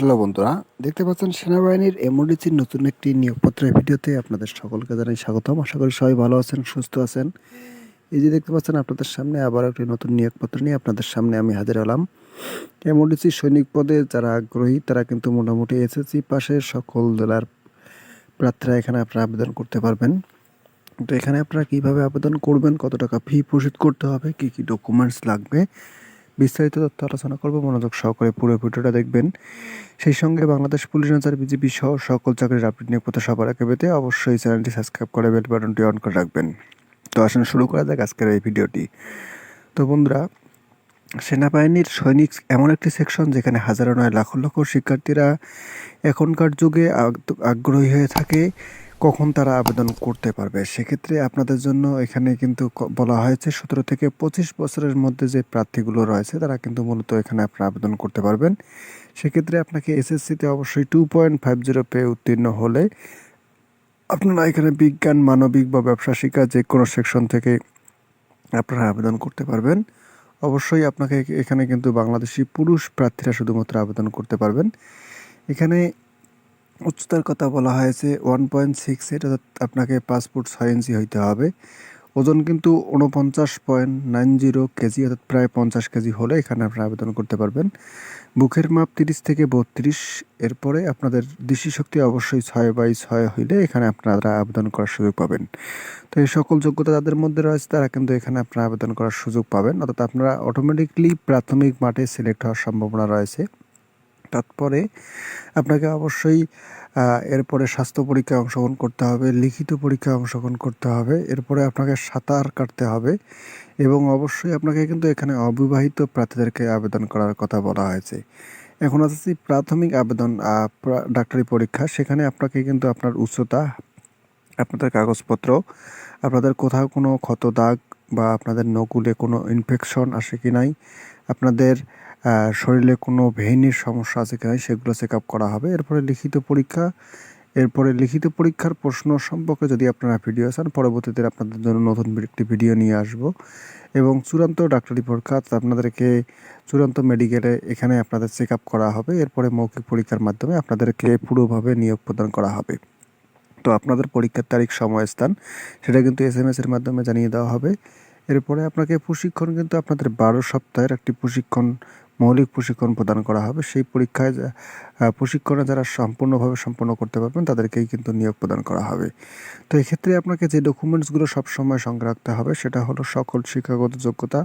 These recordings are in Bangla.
হ্যালো বন্ধুরা, দেখতে পাচ্ছেন সেনাবাহিনীর এমওডিসির নতুন একটি নিয়োগপত্রের ভিডিওতে আপনাদের সকলকে জানাই স্বাগতম। আশা করি সবাই ভালো আছেন, সুস্থ আছেন। এই যে দেখতে পাচ্ছেন আপনাদের সামনে আবার একটি নতুন নিয়োগপত্র নিয়ে আপনাদের সামনে আমি হাজির হলাম। এমওডিসি সৈনিক পদে যারা আগ্রহী, তারা কিন্তু মোটামুটি এসএসসি পাশে সকল জেলার প্রার্থীরা এখানে আপনারা আবেদন করতে পারবেন। তো এখানে আপনারা কীভাবে আবেদন করবেন, কত টাকা ফি পরিশোধ করতে হবে, কী কী ডকুমেন্টস লাগবে বিস্তারিত তথ্য আলোচনা করব, মনোযোগ সহকারে পুরো ভিডিওটা দেখবেন। সেই সঙ্গে বাংলাদেশ পুলিশ আনসার বিজেপি সহ সকল চাকরির আপডেট নিয়ে প্রতি সবার আগে পেতে অবশ্যই চ্যানেলটি সাবস্ক্রাইব করে বেল বাটনটি অন করে রাখবেন। তো আসুন শুরু করা যাক আজকের এই ভিডিওটি। তো বন্ধুরা, সেনাবাহিনীর সৈনিক এমন একটি সেকশন যেখানে হাজারো নয় লাখ লক্ষ শিক্ষার্থীরা এখনকার যুগে আগ- আগ্রহী হয়ে থাকে। কখন তারা আবেদন করতে পারবে? সেক্ষেত্রে আপনাদের জন্য এখানে কিন্তু বলা হয়েছে সতেরো থেকে পঁচিশ বছরের মধ্যে যে প্রার্থীগুলো রয়েছে, তারা কিন্তু মূলত এখানে আপনারা আবেদন করতে পারবেন। সেক্ষেত্রে আপনাকে এসএসসিতে অবশ্যই টু পয়েন্ট ফাইভ জিরো পেয়ে উত্তীর্ণ হলে আপনারা এখানে বিজ্ঞান, মানবিক বা ব্যবসা, শিক্ষা যে কোনো সেকশন থেকে আপনারা আবেদন করতে পারবেন। অবশ্যই আপনাকে এখানে কিন্তু বাংলাদেশি পুরুষ প্রার্থীরা শুধুমাত্র আবেদন করতে পারবেন। এখানে উচ্চতার কথা বলা হয়েছে ওয়ান পয়েন্ট সিক্স এইট অর্থাৎ আপনাকে ফুট ছয় ইঞ্চি হইতে হবে। ওজন কিন্তু উনপঞ্চাশ পয়েন্ট নাইন জিরো কেজি, অর্থাৎ প্রায় পঞ্চাশ কেজি হলে এখানে আপনারা আবেদন করতে পারবেন। বুকের মাপ তিরিশ থেকে বত্রিশ, এরপরে আপনাদের দৃষ্টি শক্তি অবশ্যই ছয় বাই ছয় হইলে এখানে আপনারা আবেদন করার সুযোগ পাবেন। তো এই সকল যোগ্যতা যাদের মধ্যে রয়েছে, তারা কিন্তু এখানে আপনারা আবেদন করার সুযোগ পাবেন। অর্থাৎ আপনারা অটোমেটিকলি প্রাথমিক মাঠে সিলেক্ট হওয়ার সম্ভাবনা রয়েছে। তারপরে আপনাকে অবশ্যই এরপরে স্বাস্থ্য পরীক্ষায় অংশগ্রহণ করতে হবে, লিখিত পরীক্ষায় অংশগ্রহণ করতে হবে, এরপরে আপনাকে সাঁতার কাটতে হবে এবং অবশ্যই আপনাকে কিন্তু এখানে অবিবাহিত প্রার্থীদেরকে আবেদন করার কথা বলা হয়েছে। এখন আছে প্রাথমিক আবেদন ডাক্তারি পরীক্ষা। সেখানে আপনাকে কিন্তু আপনার উচ্চতা, আপনাদের কাগজপত্র, আপনাদের কোথাও কোনো ক্ষত দাগ বা আপনাদের নকুলে কোনো ইনফেকশন আসে কি নাই, আপনাদের শরীরে কোনো ভেইনের সমস্যা আছে কি নাই সেগুলো চেক আপ করা হবে। এরপরে লিখিত পরীক্ষা, এরপরে লিখিত পরীক্ষার প্রশ্ন সম্পর্কে যদি আপনারা ভিডিও চান, পরবর্তীতে আপনাদের জন্য নতুন একটি ভিডিও নিয়ে আসব। এবং চূড়ান্ত ডাক্তারি পরীক্ষা আপনাদেরকে চূড়ান্ত মেডিকেলে এখানে আপনাদের চেক আপ করা হবে। এরপরে মৌখিক পরীক্ষার মাধ্যমে আপনাদেরকে পুরোভাবে নিয়োগ প্রদান করা হবে। তো আপনাদের পরীক্ষার তারিখ সময় স্থান সেটা কিন্তু এস এম এস এর মাধ্যমে জানিয়ে দেওয়া হবে। এরপরে আপনাকে প্রশিক্ষণ কিন্তু আপনাদের বারো সপ্তাহের একটি প্রশিক্ষণ মৌলিক প্রশিক্ষণ প্রদান করা হবে। সেই পরীক্ষায় প্রশিক্ষণে যারা সম্পূর্ণভাবে সম্পন্ন করতে পারবেন, তাদেরকেই কিন্তু নিয়োগ প্রদান করা হবে। তো এক্ষেত্রে আপনাকে যে ডকুমেন্টসগুলো সবসময় সঙ্গে রাখতে হবে, সেটা হলো সকল শিক্ষাগত যোগ্যতা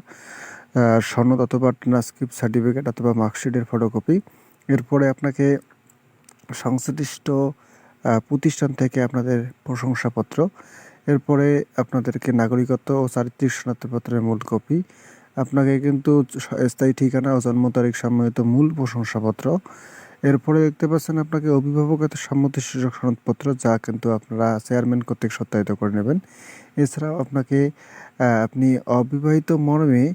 সনদ অথবা ট্রান্সক্রিপ্ট সার্টিফিকেট অথবা মার্কশিটের ফটোকপি এরপরে আপনাকে সংশ্লিষ্ট প্রতিষ্ঠান থেকে আপনাদের প্রশংসাপত্র। এরপরে আপনাদেরকে নাগরিকত্ব ও চারিত্রিক শনাক্তপত্রের মূল কপি। আপনাকে কিন্তু স্থায়ী ঠিকানা ও জন্ম তারিখ সম্মিলিত মূল প্রশংসাপত্র। এরপরে দেখতে পাচ্ছেন আপনাকে অভিভাবকের সম্মতি সূচক সনদপত্র যা কিন্তু আপনারা চেয়ারম্যান কর্তৃক সত্যায়িত করে নেবেন। এছাড়াও আপনাকে আপনি অবিবাহিত মর্মে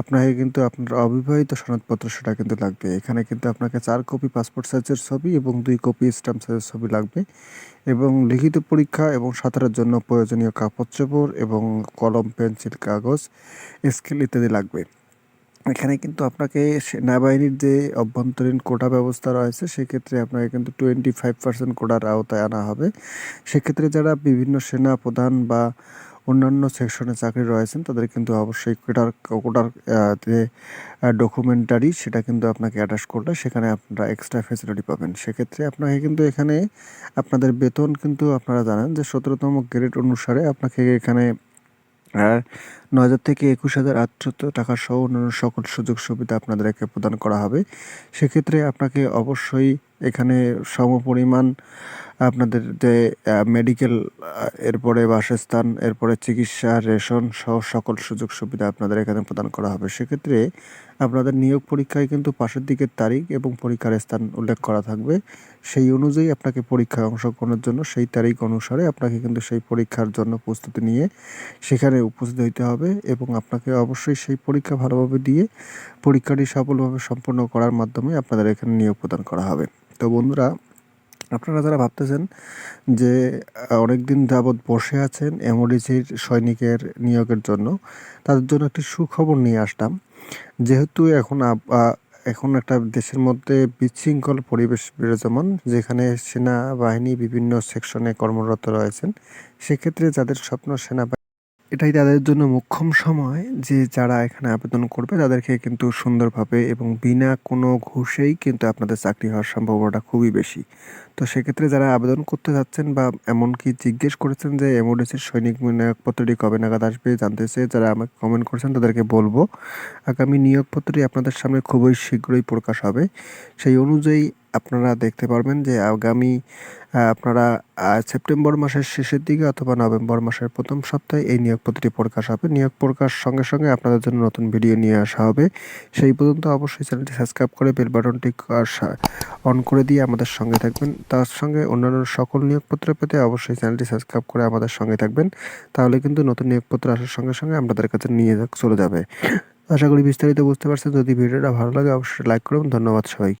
আপনাকে কিন্তু আপনার অবিবাহিত সনদপত্র সেটা কিন্তু লাগবে। এখানে কিন্তু আপনাকে চার কপি পাসপোর্ট সাইজের ছবি এবং দুই কপি স্ট্যাম্প সাইজের ছবি লাগবে এবং লিখিত পরীক্ষা এবং সাঁতারের জন্য প্রয়োজনীয় কাপড়চোপড় এবং কলম, পেন্সিল, কাগজ, স্কেল ইত্যাদি লাগবে। এখানে কিন্তু আপনাকে সেনাবাহিনীর যে অভ্যন্তরীণ কোটা ব্যবস্থা রয়েছে, সেক্ষেত্রে আপনাকে কিন্তু টোয়েন্টি ফাইভ পার্সেন্ট কোটার আওতায় আনা হবে। সেক্ষেত্রে যারা বিভিন্ন সেনা প্রধান বা অন্যান্য সেকশনে চাকরি রয়েছেন, তাদের কিন্তু অবশ্যই কোটার কোটার যে ডকুমেন্টারি সেটা কিন্তু আপনাকে অ্যাটাচ করলে সেখানে আপনারা এক্সট্রা ফেসিলিটি পাবেন। সেক্ষেত্রে আপনাকে কিন্তু এখানে আপনাদের বেতন কিন্তু আপনারা জানেন যে সতেরোতম গ্রেড অনুসারে আপনাকে এখানে নয় হাজার থেকে একুশ হাজার আটশো টাকা সহ অন্যান্য সকল সুযোগ সুবিধা আপনাদেরকে প্রদান করা হবে। সেক্ষেত্রে আপনাকে অবশ্যই এখানে সমপরিমাণ আপনাদের যে মেডিকেল এরপরে বাসস্থান, এরপরে চিকিৎসা, রেশন সহ সকল সুযোগ সুবিধা আপনাদের এখানে প্রদান করা হবে। সেক্ষেত্রে আপনাদের নিয়োগ পরীক্ষায় কিন্তু পাশের দিকের তারিখ এবং পরীক্ষার স্থান উল্লেখ করা থাকবে। সেই অনুযায়ী আপনাকে পরীক্ষায় অংশগ্রহণের জন্য সেই তারিখ অনুসারে আপনাকে কিন্তু সেই পরীক্ষার জন্য প্রস্তুতি নিয়ে সেখানে উপস্থিত হইতে হবে এবং আপনাকে অবশ্যই সেই পরীক্ষা ভালোভাবে দিয়ে পরীক্ষাটি সফলভাবে সম্পন্ন করার মাধ্যমে আপনাদের এখানে নিয়োগ প্রদান করা হবে। তো বন্ধুরা আপনারা যারা ভাবতেছেন যে অনেক দিন যাবৎ বসে আছেন এমওডিসির সৈনিকের নিয়োগের জন্য, তাদের জন্য একটি সুখবর নিয়ে আসলাম। যেহেতু এখন এখন একটা দেশের মধ্যে বিশৃঙ্খল পরিবেশ বিরাজমান, যেখানে সেনাবাহিনী বিভিন্ন সেকশনে কর্মরত রয়েছেন, সেক্ষেত্রে যাদের স্বপ্ন সেনাবাহিনী এটাই তাদের জন্য মোক্ষম সময় যে যারা এখানে আবেদন করবে, তাদেরকে কিন্তু সুন্দরভাবে এবং বিনা কোনো ঘুষেই কিন্তু আপনাদের চাকরি হওয়ার সম্ভাবনাটা খুবই বেশি। তো সেক্ষেত্রে যারা আবেদন করতে যাচ্ছেন বা এমনকি জিজ্ঞেস করেছেন যে এমওডিসির সৈনিক নিয়োগপত্রটি কবে নাগাদ আসবে, জানতে চেয়ে যারা আমাকে কমেন্ট করেছেন, তাদেরকে বলব, আগামী নিয়োগপত্রটি আপনাদের সামনে খুবই শীঘ্রই প্রকাশ হবে। সেই অনুযায়ী আপনারা দেখতে পারবেন যে আগামী আপনারা সেপ্টেম্বর মাসের শেষের দিকে অথবা নভেম্বর মাসের প্রথম সপ্তাহে এই নিয়োগ নিয়োগপত্রটি প্রকাশ হবে। নিয়োগ প্রকাশ সঙ্গে সঙ্গে আপনাদের জন্য নতুন ভিডিও নিয়ে আসা হবে। সেই পর্যন্ত অবশ্যই চ্যানেলটি সাবস্ক্রাইব করে বেল বাটনটি অন করে দিয়ে আমাদের সঙ্গে থাকবেন। তার সঙ্গে অন্যান্য সকল নিয়োগপত্র পেতে অবশ্যই চ্যানেলটি সাবস্ক্রাইব করে আমাদের সঙ্গে থাকবেন। তাহলে কিন্তু নতুন নিয়োগপত্র আসার সঙ্গে সঙ্গে আপনাদের কাছে নিয়ে চলে যাবে। আশা করি বিস্তারিত বুঝতে পারছেন। যদি ভিডিওটা ভালো লাগে অবশ্যই লাইক করুন। ধন্যবাদ সবাই